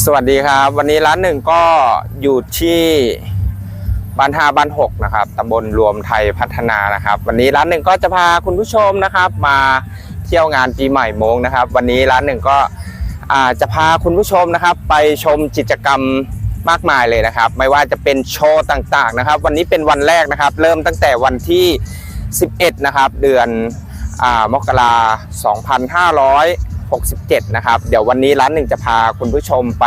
สวัสดีครับ วันนี้ร้านหนึ่งก็อยู่ที่บ้านห้าบ้านหกนะครับตำบลรวมไทยพัฒนานะครับ วันนี้ร้านหนึ่งก็จะพาคุณผู้ชมนะครับ มาเที่ยวงานปีใหม่โมงนะครับ วันนี้ร้านหนึ่งก็จะพาคุณผู้ชมนะครับ ไปชมกิจกรรมมากมายเลยนะครับ ไม่ว่าจะเป็นโชว์ต่างๆนะครับ วันนี้เป็นวันแรกนะครับ เริ่มตั้งแต่วันที่ 11 นะครับ เดือนอามกรา 2567 นะครับ เดี๋ยววันนี้ร้านหนึ่งจะพาคุณผู้ชมไป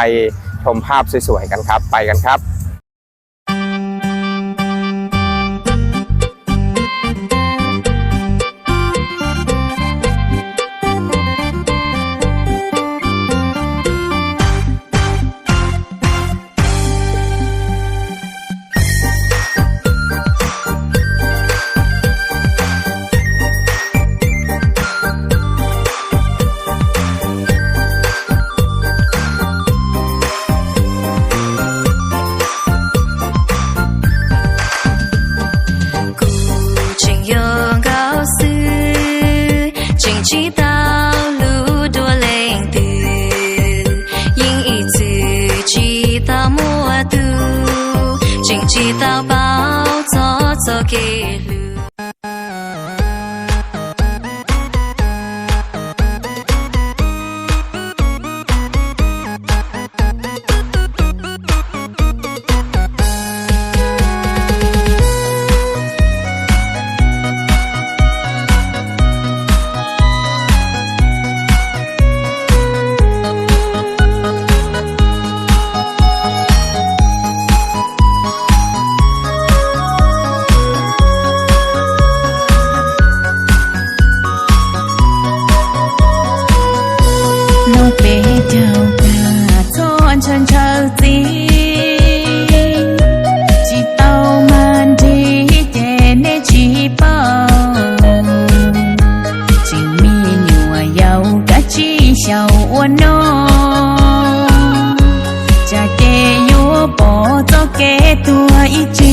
ชมภาพสวยๆกันครับ ไปกันครับ que 잊지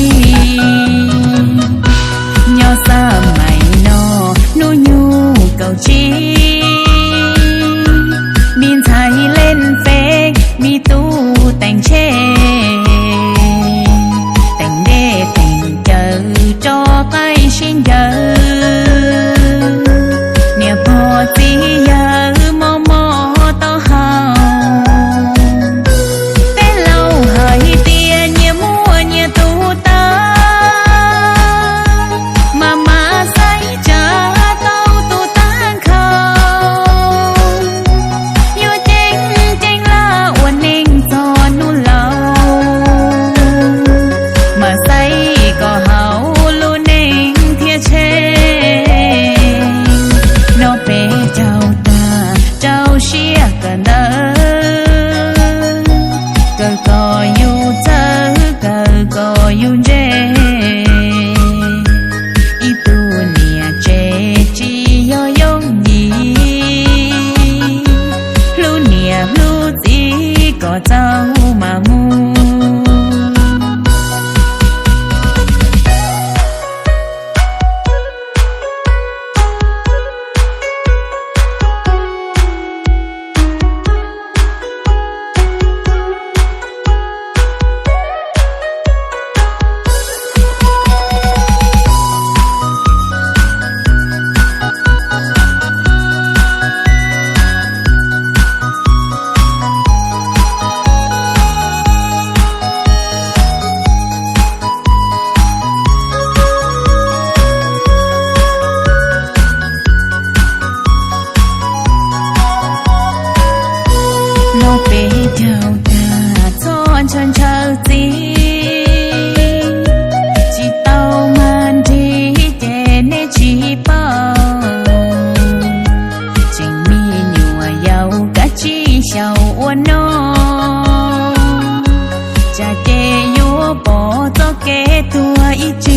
けとは一応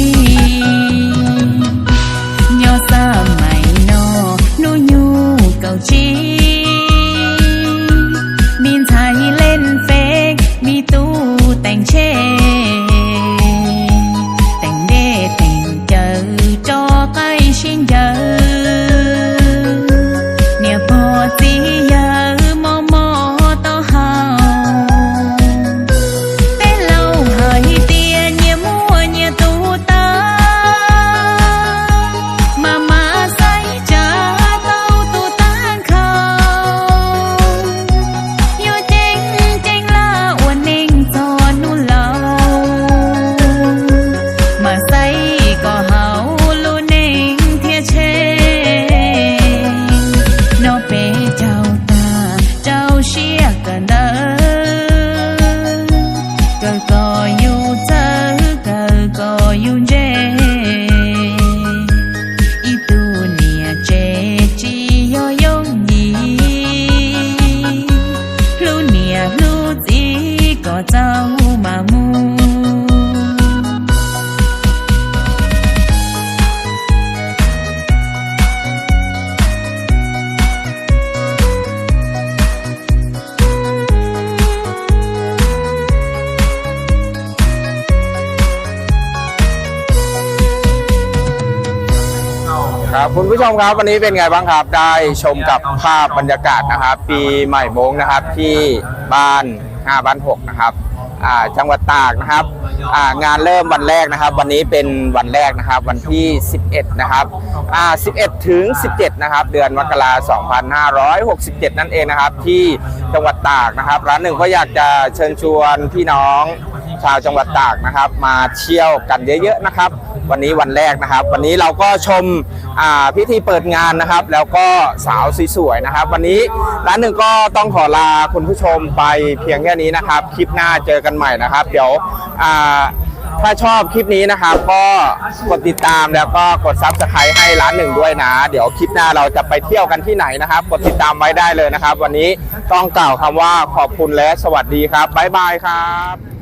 ครับคุณผู้ชมครับวันนี้เป็นไงบ้างครับได้ชมกับภาพบรรยากาศนะครับปีใหม่มงนะครับที่บ้าน5บ้าน6นะครับจังหวัดตากนะครับงานเริ่มวันแรกนะครับ วันนี้เป็นวันแรกนะครับวันที่ 11 นะครับ11 ถึง 17 นะครับ เดือนมกราคม2567 นั่นเองนะครับ ที่จังหวัดตากนะครับ ร้านหนึ่งก็อยากจะเชิญชวนพี่น้องชาวจังหวัดตากนะครับ มาเที่ยวกันเยอะๆนะครับ วันนี้วันแรกนะครับ วันนี้เราก็ชมพิธีเปิดงานนะครับ แล้วก็สาวสวยๆนะครับ วันนี้ร้านหนึ่งก็ต้องขอลาคุณผู้ชมไปเพียงแค่นี้นะครับ คลิปหน้าเจอกันใหม่นะครับ เดี๋ยวถ้าชอบคลิปนี้นะครับ ก็กดติดตามแล้วก็กดซับสไครต์ให้ร้านหนึ่งด้วยนะ เดี๋ยวคลิปหน้าเราจะไปเที่ยวกันที่ไหนนะครับ กดติดตามไว้ได้เลยนะครับ วันนี้ต้องกล่าวคำว่าขอบคุณและสวัสดีครับบ๊ายบายครับ